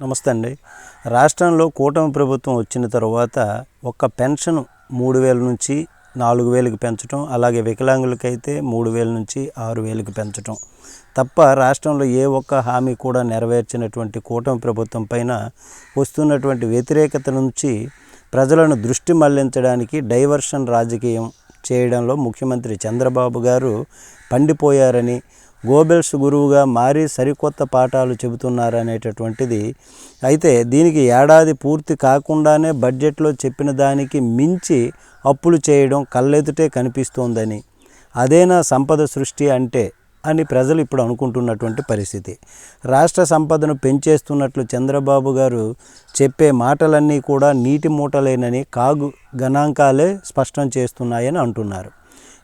నమస్తే అండి. రాష్ట్రంలో కూటమి ప్రభుత్వం వచ్చిన తర్వాత ఒక్క పెన్షన్ మూడు వేల నుంచి నాలుగు వేలకు పెంచడం అలాగే వికలాంగులకైతే మూడు వేల నుంచి ఆరు వేలకు పెంచడం తప్ప రాష్ట్రంలో ఏ ఒక్క హామీ కూడా నెరవేర్చినటువంటి కూటమి ప్రభుత్వం పైన వస్తున్నటువంటి వ్యతిరేకత నుంచి ప్రజలను దృష్టి మళ్ళించడానికి డైవర్షన్ రాజకీయం చేయడంలో ముఖ్యమంత్రి చంద్రబాబు గారు పండిపోయారని గోబెల్స్ గురువుగా మారి సరికొత్త పాఠాలు చెబుతున్నారనేటటువంటిది. అయితే దీనికి ఏడాది పూర్తి కాకుండానే బడ్జెట్లో చెప్పిన దానికి మించి అప్పులు చేయడం కళ్ళెదుటే కనిపిస్తోందని. అదేనా సంపద సృష్టి అంటే? అని ప్రజలు ఇప్పుడు అనుకుంటున్నటువంటి పరిస్థితి. రాష్ట్ర సంపదను పెంచేస్తున్నట్లు చంద్రబాబు గారు చెప్పే మాటలన్నీ కూడా నీటి మూటలేనని కాగు గణాంకాలే స్పష్టం చేస్తున్నాయని అంటున్నారు.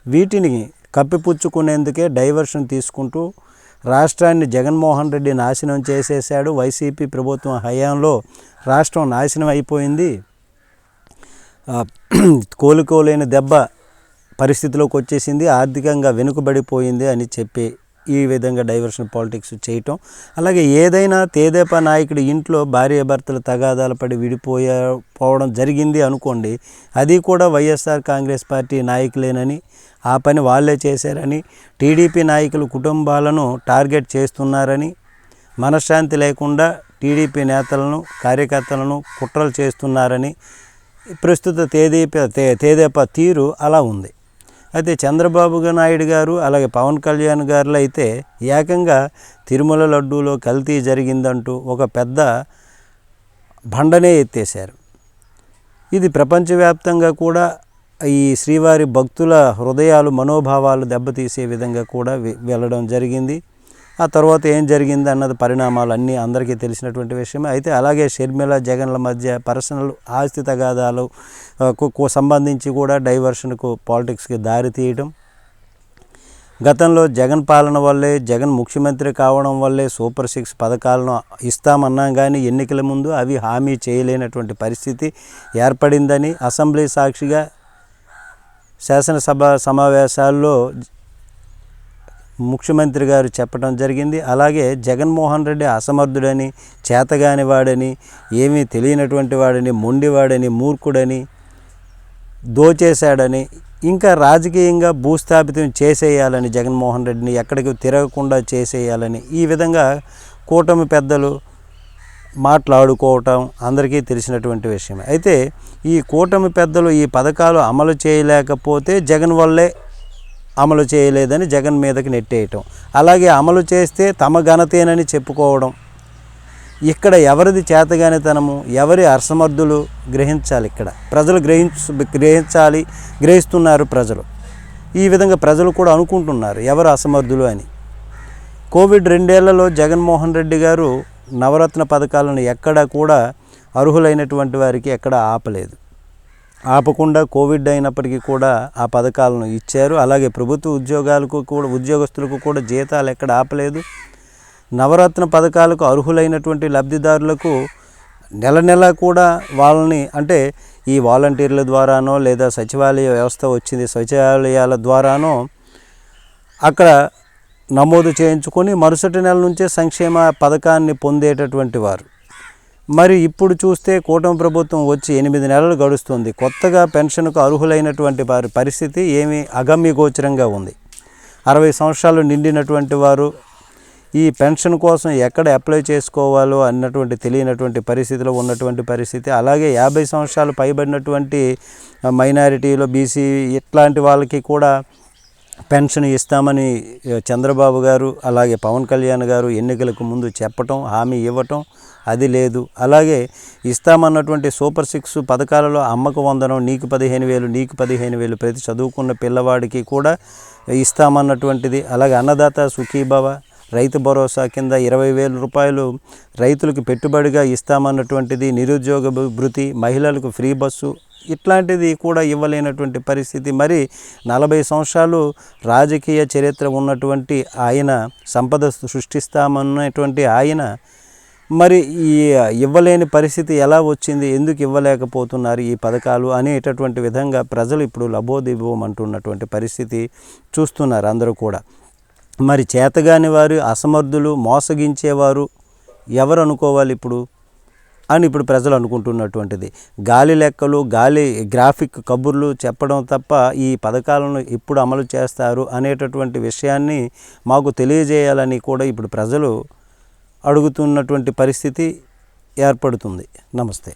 వీటిని కప్పిపుచ్చుకునేందుకే డైవర్షన్ తీసుకుంటూ రాష్ట్రాన్ని జగన్మోహన్ రెడ్డి నాశనం చేసేశాడు. వైసీపీ ప్రభుత్వం హయాంలో రాష్ట్రం నాశనం అయిపోయింది. కోలుకోలేని దెబ్బ పరిస్థితిలోకి వచ్చేసింది. ఆర్థికంగా వెనుకబడిపోయింది అని చెప్పి ఈ విధంగా డైవర్షన్ పాలిటిక్స్ చేయటం. అలాగే ఏదైనా తేదేపా నాయకుడి ఇంట్లో భార్య భర్తలు తగాదాలు పడి విడిపోయా పోవడం జరిగింది అనుకోండి అది కూడా వైఎస్ఆర్ కాంగ్రెస్ పార్టీ నాయకులేనని ఆ పని వాళ్ళే చేశారని టీడీపీ నాయకులు కుటుంబాలను టార్గెట్ చేస్తున్నారని మనశ్శాంతి లేకుండా టీడీపీ నేతలను కార్యకర్తలను కుట్రలు చేస్తున్నారని ప్రస్తుత తేదీప తే తేదేపా తీరు అలా ఉంది. అయితే చంద్రబాబు నాయుడు గారు అలాగే పవన్ కళ్యాణ్ గారులు అయితే ఏకంగా తిరుమల లడ్డూలో కల్తీ జరిగిందంటూ ఒక పెద్ద బండనే ఎత్తేశారు. ఇది ప్రపంచవ్యాప్తంగా కూడా ఈ శ్రీవారి భక్తుల హృదయాలు మనోభావాలు దెబ్బతీసే విధంగా కూడా వెళ్ళడం జరిగింది. ఆ తర్వాత ఏం జరిగింది అన్నది పరిణామాలు అన్నీ అందరికీ తెలిసినటువంటి విషయమే. అయితే అలాగే షర్మిల జగన్ల మధ్య పర్సనల్ ఆస్తి తగాదాలు కు- సంబంధించి కూడా డైవర్షన్కు పాలిటిక్స్కి దారి తీయడం గతంలో జగన్ పాలన వల్లే జగన్ ముఖ్యమంత్రి కావడం వల్లే సూపర్ సిక్స్ పథకాలను ఇస్తామన్నాం కానీ ఎన్నికల ముందు అవి హామీ చేయలేనటువంటి పరిస్థితి ఏర్పడిందని అసెంబ్లీ సాక్షిగా శాసనసభ సమావేశాల్లో ముఖ్యమంత్రి గారు చెప్పడం జరిగింది. అలాగే జగన్మోహన్ రెడ్డి అసమర్థుడని చేతగాని వాడని ఏమీ తెలియనటువంటి వాడని మొండివాడని మూర్ఖుడని దోచేశాడని ఇంకా రాజకీయంగా భూస్థాపితం చేసేయాలని జగన్మోహన్ రెడ్డిని ఎక్కడికి తిరగకుండా చేసేయాలని ఈ విధంగా కూటమి పెద్దలు మాట్లాడుకోవటం అందరికీ తెలిసినటువంటి విషయం అయితే ఈ కూటమి పెద్దలు ఈ పథకాలు అమలు చేయలేకపోతే జగన్ వల్లే అమలు చేయలేదని జగన్ మీదకి నెట్టేయటం. అలాగే అమలు చేస్తే తమ ఘనతేనని చెప్పుకోవడం. ఇక్కడ ఎవరిది చేతగానితనము? ఎవరి అసమర్థులు గ్రహించాలి ఇక్కడ? ప్రజలు గ్రహించు గ్రహించాలి గ్రహిస్తున్నారు ప్రజలు. ఈ విధంగా ప్రజలు కూడా అనుకుంటున్నారు ఎవరు అసమర్థులు అని. కోవిడ్ రెండేళ్ళలో జగన్మోహన్ రెడ్డి గారు నవరత్న పథకాలను ఎక్కడా కూడా అర్హులైనటువంటి వారికి ఎక్కడ ఆపలేదు. ఆపకుండా కోవిడ్ అయినప్పటికీ కూడా ఆ పథకాలను ఇచ్చారు. అలాగే ప్రభుత్వ ఉద్యోగాలకు కూడా ఉద్యోగస్తులకు కూడా జీతాలు ఎక్కడ ఆపలేదు. నవరత్న పథకాలకు అర్హులైనటువంటి లబ్ధిదారులకు నెల నెల కూడా వాళ్ళని అంటే ఈ వాలంటీర్ల ద్వారానో లేదా సచివాలయ వ్యవస్థ వచ్చింది సచివాలయాల ద్వారానో అక్కడ నమోదు చేయించుకొని మరుసటి నెల నుంచే సంక్షేమ పథకాన్ని పొందేటటువంటి వారు. మరి ఇప్పుడు చూస్తే కూటమి ప్రభుత్వం వచ్చి ఎనిమిది నెలలు గడుస్తుంది. కొత్తగా పెన్షన్కు అర్హులైనటువంటి వారి పరిస్థితి ఏమి అగమ్యగోచరంగా ఉంది. అరవై సంవత్సరాలు నిండినటువంటి వారు ఈ పెన్షన్ కోసం ఎక్కడ అప్లై చేసుకోవాలో అన్నటువంటి తెలియనటువంటి పరిస్థితిలో ఉన్నటువంటి పరిస్థితి. అలాగే యాభై సంవత్సరాలు పైబడినటువంటి మైనారిటీలో బీసీ ఇట్లాంటి వాళ్ళకి కూడా పెన్షన్ ఇస్తామని చంద్రబాబు గారు అలాగే పవన్ కళ్యాణ్ గారు ఎన్నికలకు ముందు చెప్పటం హామీ ఇవ్వటం అది లేదు. అలాగే ఇస్తామన్నటువంటి సూపర్ సిక్స్ పథకాలలో అమ్మకు వందనం నీకు పదిహేను వేలు నీకు పదిహేను వేలు ప్రతి చదువుకున్న పిల్లవాడికి కూడా ఇస్తామన్నటువంటిది. అలాగే అన్నదాత సుఖీభవ రైతు భరోసా కింద ఇరవై వేల రూపాయలు రైతులకు పెట్టుబడిగా ఇస్తామన్నటువంటిది నిరుద్యోగ భృతి మహిళలకు ఫ్రీ బస్సు ఇట్లాంటిది కూడా ఇవ్వలేనటువంటి పరిస్థితి. మరి నలభై సంవత్సరాలు రాజకీయ చరిత్ర ఉన్నటువంటి ఆయన సంపద సృష్టిస్తామన్నటువంటి ఆయన మరి ఈ ఇవ్వలేని పరిస్థితి ఎలా వచ్చింది? ఎందుకు ఇవ్వలేకపోతున్నారు ఈ పథకాలు అనేటటువంటి విధంగా ప్రజలు ఇప్పుడు లబోదివ్వమంటున్నటువంటి పరిస్థితి చూస్తున్నారు అందరూ కూడా. మరి చేతగాని వారు అసమర్థులు మోసగించేవారు ఎవరు అనుకోవాలి ఇప్పుడు? అని ఇప్పుడు ప్రజలు అనుకుంటున్నటువంటిది. గాలి లెక్కలు గాలి గ్రాఫిక్ కబుర్లు చెప్పడం తప్ప ఈ పథకాలను ఎప్పుడు అమలు చేస్తారు అనేటటువంటి విషయాన్ని మాకు తెలియజేయాలని కూడా ఇప్పుడు ప్రజలు అడుగుతున్నటువంటి పరిస్థితి ఏర్పడుతుంది. నమస్తే.